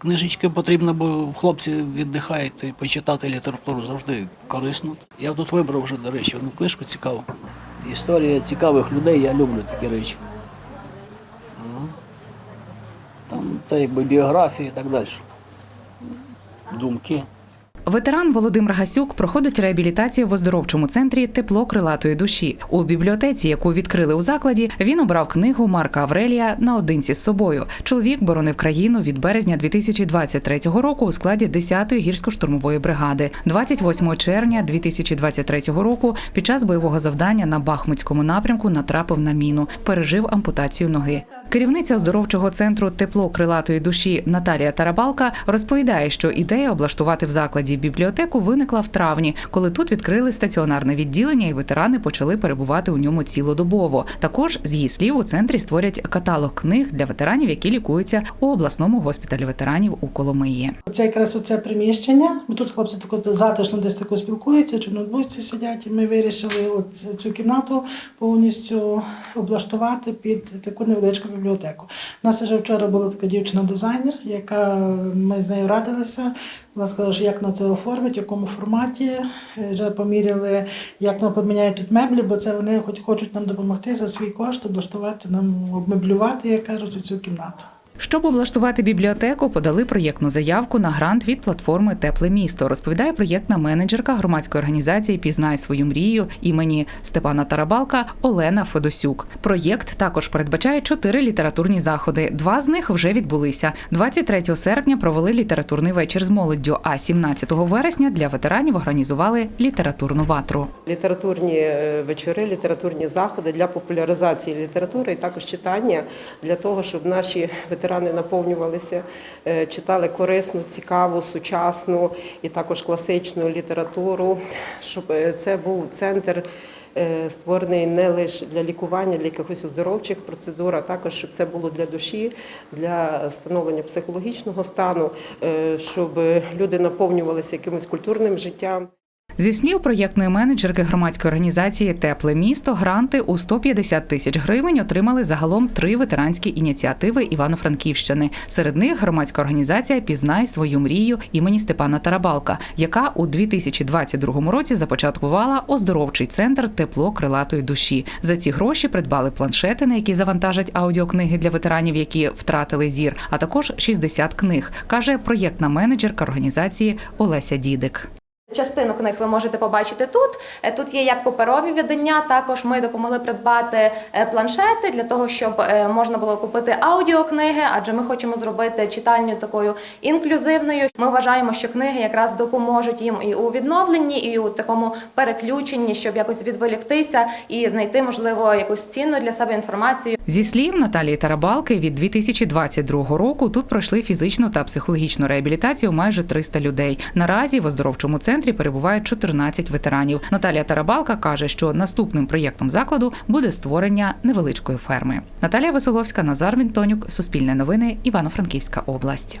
Книжечки потрібно, бо хлопці віддихають і почитати літературу завжди корисно. Я тут вибрав вже, до речі, одну книжку цікаву. Історія цікавих людей, я люблю такі речі. Там та якби біографії і так далі. Думки. Ветеран Володимир Гасюк проходить реабілітацію в оздоровчому центрі Тепло крилатої душі. У бібліотеці, яку відкрили у закладі, він обрав книгу Марка Аврелія наодинці з собою. Чоловік боронив країну від березня 2023 року у складі 10-ї гірсько-штурмової бригади. 28 червня 2023 року під час бойового завдання на Бахмутському напрямку натрапив на міну, пережив ампутацію ноги. Керівниця оздоровчого центру Тепло крилатої душі Наталія Тарабалка розповідає, що ідея облаштувати в закладі бібліотеку виникла в травні, коли тут відкрили стаціонарне відділення, і ветерани почали перебувати у ньому цілодобово. Також з її слів у центрі створять каталог книг для ветеранів, які лікуються у обласному госпіталі ветеранів у Коломиї. Це якраз оце приміщення. Бо тут хлопці тако затишно десь тако спілкуються, чи ноутбуці сидять. Ми вирішили цю кімнату повністю облаштувати під таку невеличку бібліотеку. У нас вже вчора була така дівчина-дизайнер, яка ми з нею радилися. Вона сказала, що як на це оформити, в якому форматі. Е, Вже поміряли, як нам поміняють тут меблі, бо це вони хоч хочуть нам допомогти за свій кошт облаштувати нам, обмеблювати, як кажуть, цю кімнату. Щоб облаштувати бібліотеку, подали проєктну заявку на грант від платформи Тепле місто. Розповідає проєктна менеджерка громадської організації Пізнай свою мрію імені Степана Тарабалка Олена Федосюк. Проєкт також передбачає чотири літературні заходи. Два з них вже відбулися. 23 серпня провели літературний вечір з молоддю. А 17 вересня для ветеранів організували літературну ватру. літературні е, вечори, літературні заходи для популяризації літератури і також читання для того, щоб наші ветерани наповнювалися, е, читали корисну, цікаву, сучасну і також класичну літературу, щоб е, це був центр. е, Створений не лише для лікування, для якихось оздоровчих процедур, а також щоб це було для душі, для становлення психологічного стану, щоб люди наповнювалися якимось культурним життям. Зі слів проєктної менеджерки громадської організації Тепле місто гранти у 150 тисяч гривень отримали загалом три ветеранські ініціативи Івано-Франківщини. Серед них громадська організація Пізнай свою мрію імені Степана Тарабалка, яка у 2022 році започаткувала оздоровчий центр тепло крилатої душі. За ці гроші придбали планшети, на які завантажать аудіокниги для ветеранів, які втратили зір, а також 60 книг, каже проєктна менеджерка організації Олеся Дідик. Частину книг ви можете побачити тут. Е, Тут є як паперові видання. Також ми допомогли придбати е, планшети для того, щоб е, можна було купити аудіокниги, адже ми хочемо зробити читальню такою інклюзивною. Ми вважаємо, що книги якраз допоможуть їм і у відновленні, і у такому переключенні, щоб якось відволіктися і знайти, можливо, якусь цінну для себе інформацію. Зі слів Наталії Тарабалки, від 2022 року тут пройшли фізичну та психологічну реабілітацію майже 300 людей. Наразі в оздоровчому центрі перебувають 14 ветеранів. Наталія Тарабалка каже, що наступним проєктом закладу буде створення невеличкої ферми. Наталія Веселовська, Назар Вінтонюк, Суспільне новини, Івано-Франківська область.